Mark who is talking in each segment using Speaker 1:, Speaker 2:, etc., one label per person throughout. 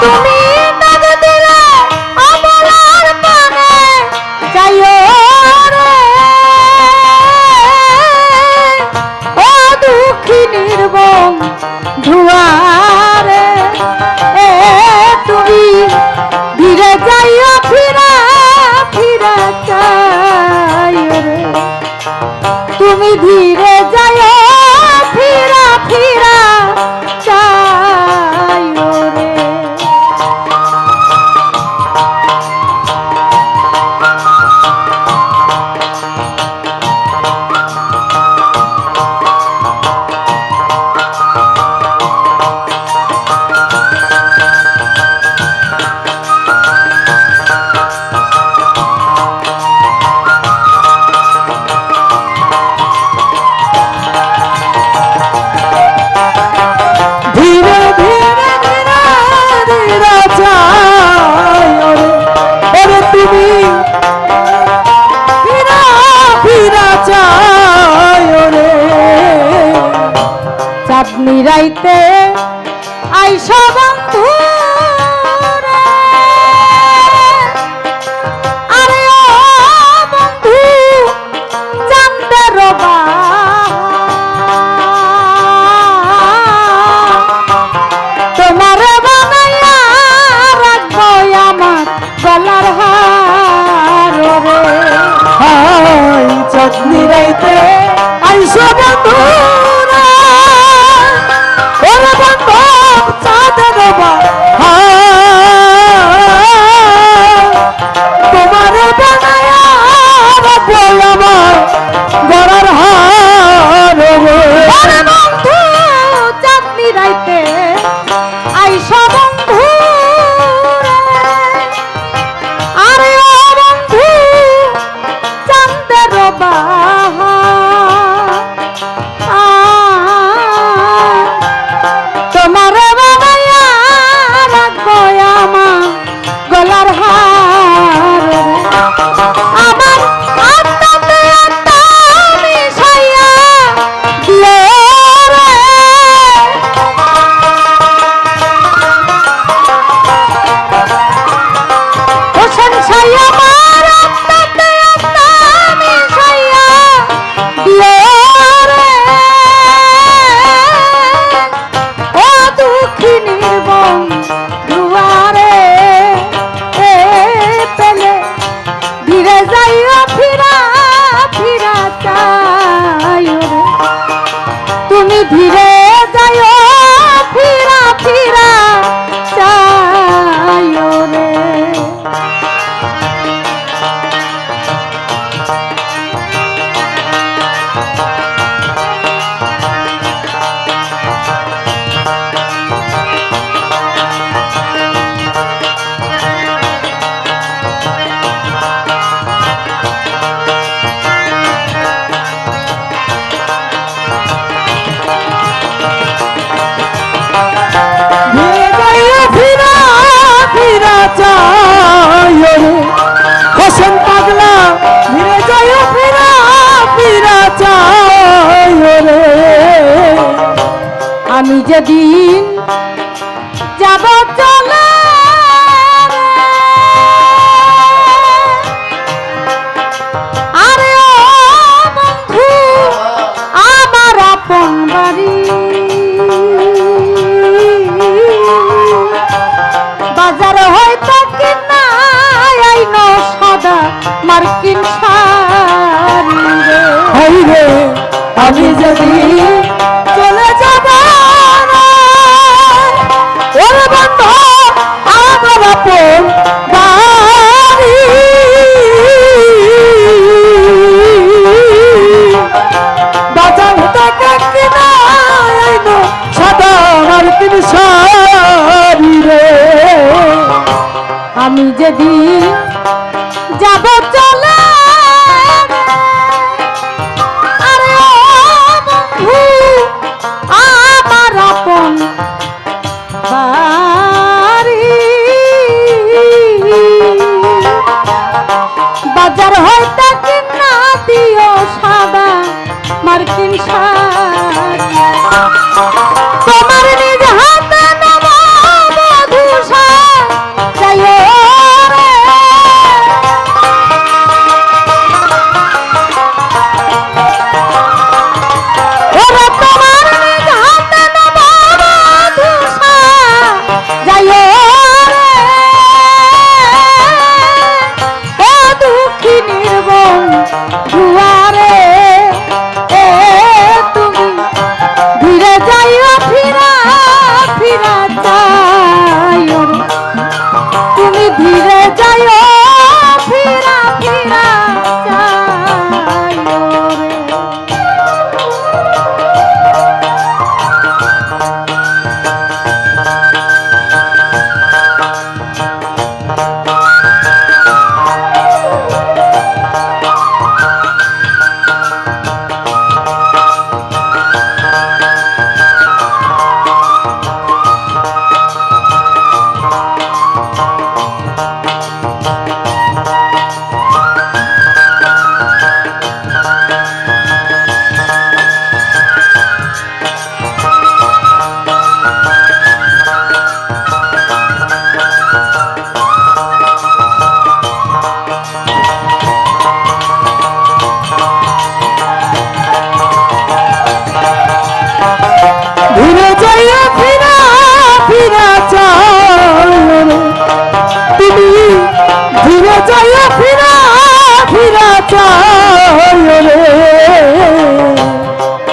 Speaker 1: তুমি dia di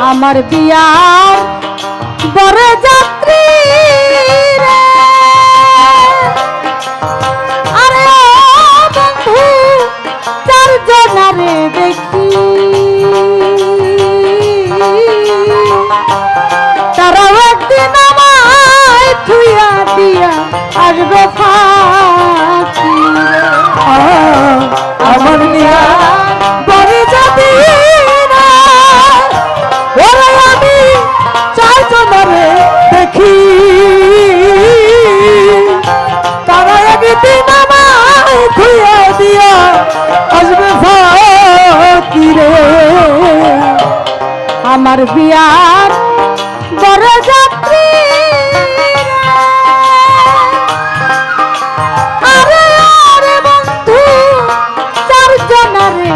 Speaker 1: আমার বিয়ার বড় যাত্রী আরে বন্ধু চারজনারে দেখি।
Speaker 2: তারা একদিন আমায় দিয়া আসবে
Speaker 1: আমার বিয়ার বড় যাত্রী আরে আরে বন্ধু চারজনারে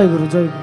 Speaker 2: জয় গুরু জয় গুরু